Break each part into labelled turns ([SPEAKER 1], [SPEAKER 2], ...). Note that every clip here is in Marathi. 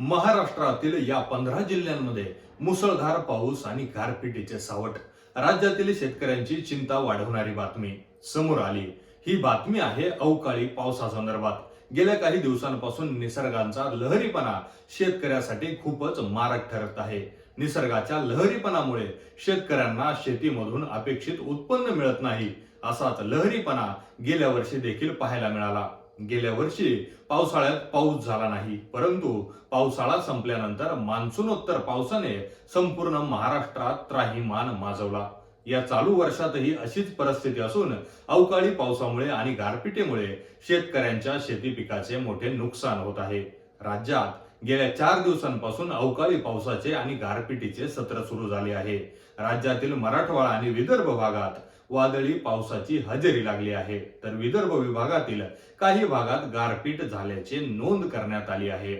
[SPEAKER 1] महाराष्ट्रातील या पंधरा जिल्ह्यांमध्ये मुसळधार पाऊस आणि गारपिटीचे सावट. राज्यातील शेतकऱ्यांची चिंता वाढवणारी बातमी समोर आली. ही बातमी आहे अवकाळी पावसासंदर्भात. गेल्या काही दिवसांपासून निसर्गाचा लहरीपणा शेतकऱ्यासाठी खूपच मारक ठरत आहे. निसर्गाच्या लहरीपणामुळे शेतकऱ्यांना शेतीमधून अपेक्षित उत्पन्न मिळत नाही असाच लहरीपणा गेल्या वर्षी देखील पाहायला मिळाला. गेल्या वर्षी पावसाळ्यात पाऊस झाला नाही परंतु पावसाळा संपल्यानंतर मान्सूनोत्तर पावसाने संपूर्ण महाराष्ट्रात त्राहीमान माजवला. या चालू वर्षातही अशीच परिस्थिती असून अवकाळी पावसामुळे आणि गारपिटीमुळे शेतकऱ्यांच्या शेती पिकाचे मोठे नुकसान होत आहे. राज्यात गेल्या चार दिवसांपासून अवकाळी पावसाचे आणि गारपिटीचे सत्र सुरू झाले आहे. राज्यातील मराठवाडा आणि विदर्भ भागात वादळी पावसाची हजेरी लागली आहे. तर विदर्भ विभागातील काही भागात गारपीट झाल्याचे नोंद करण्यात आली आहे.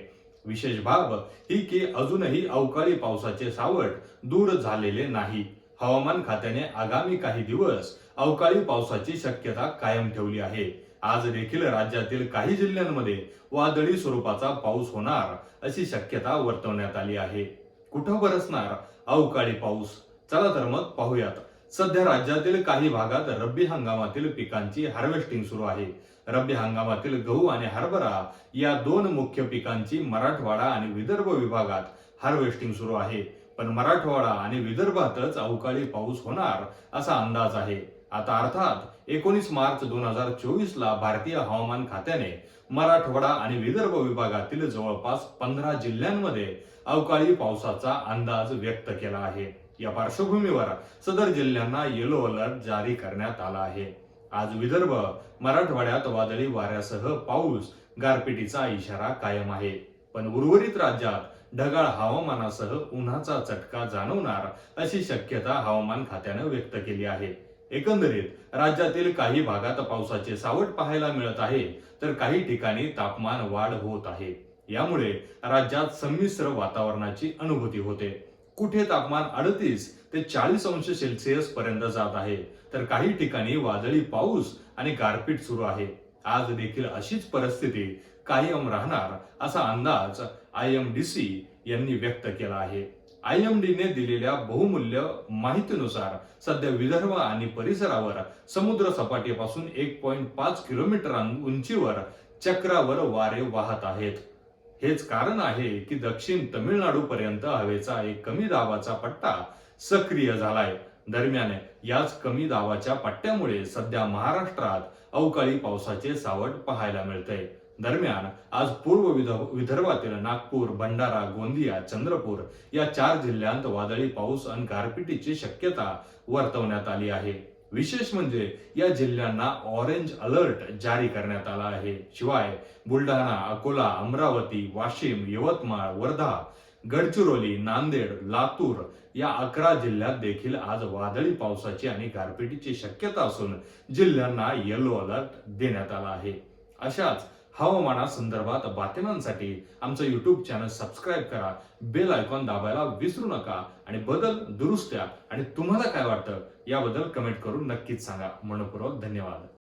[SPEAKER 1] विशेष बाब ही की अजूनही अवकाळी पावसाचे सावट दूर झालेले नाही. हवामान खात्याने आगामी काही दिवस अवकाळी पावसाची शक्यता कायम ठेवली आहे. आज देखील राज्यातील काही जिल्ह्यांमध्ये वादळी स्वरूपाचा पाऊस होणार अशी शक्यता वर्तवण्यात आली आहे. कुठं बरसणार? अवकाळी पाऊस. चला तर मग पाहूयात. सध्या राज्यातील काही भागात रब्बी हंगामातील पिकांची हार्वेस्टिंग सुरू आहे. रब्बी हंगामातील गहू आणि हरभरा या दोन मुख्य पिकांची मराठवाडा आणि विदर्भ विभागात हार्वेस्टिंग सुरू आहे. पण मराठवाडा आणि विदर्भातच अवकाळी पाऊस होणार असा अंदाज आहे. आता अर्थात एकोणीस मार्च दोन हजार चोवीस ला भारतीय हवामान खात्याने मराठवाडा आणि विदर्भ विभागातील जवळपास पंधरा जिल्ह्यांमध्ये अवकाळी पावसाचा अंदाज व्यक्त केला आहे. या पार्श्वभूमीवर सदर जिल्ह्यांना येलो अलर्ट जारी करण्यात आला आहे. आज विदर्भ मराठवाड्यात वादळी वाऱ्यासह पाऊस गारपिटीचा इशारा कायम आहे. पण उर्वरित राज्यात ढगाळ हवामानासह उन्हाचा चटका जाणवणार अशी शक्यता हवामान खात्यानं व्यक्त केली आहे. एकंदरीत राज्यातील काही भागात पावसाचे सावट पाहायला मिळत आहे तर काही ठिकाणी तापमान वाढ होत आहे. यामुळे राज्यात संमिश्र वातावरणाची अनुभूती होते. कुठे तापमान अडतीस ते चाळीस अंश सेल्सिअस पर्यंत जात आहे तर काही ठिकाणी वादळी पाऊस आणि गारपीट सुरू आहे. आज देखील अशीच परिस्थिती कायम राहणार असा अंदाज आय एम डी सी यांनी व्यक्त केला आहे. आय एम डीने दिलेल्या बहुमूल्य माहितीनुसार सध्या विदर्भ आणि परिसरावर समुद्र सपाटीपासून एक पॉईंट पाच किलोमीटर उंचीवर चक्रावर वारे वाहत आहेत. हेच कारण आहे की दक्षिण तमिळनाडू पर्यंत हवेचा एक कमी दाबाचा पट्टा सक्रिय झालाय. दरम्यान याच कमी दाबाच्या पट्ट्यामुळे सध्या महाराष्ट्रात अवकाळी पावसाचे सावट पाहायला मिळते दरम्यान आज पूर्व विदर्भातील नागपूर भंडारा गोंदिया चंद्रपूर या चार जिल्ह्यांत वादळी पाऊस आणि गारपिटीची शक्यता वर्तवण्यात आली आहे. विशेष म्हणजे या जिल्ह्यांना ऑरेंज अलर्ट जारी करण्यात आला आहे. शिवाय बुलढाणा अकोला अमरावती वाशिम यवतमाळ वर्धा गडचिरोली नांदेड लातूर या अकरा जिल्ह्यात देखील आज वादळी पावसाची आणि गारपिटीची शक्यता असून जिल्ह्यांना येलो अलर्ट देण्यात आला आहे. अशाच हवामानासंदर्भात बातम्यांसाठी आमचं यूट्यूब चॅनल सबस्क्राईब करा. बेल आयकॉन दाबायला विसरू नका आणि बदल दुरुस्त्या आणि तुम्हाला काय वाटतं याबद्दल कमेंट करून नक्कीच सांगा. मनपूर्वक धन्यवाद.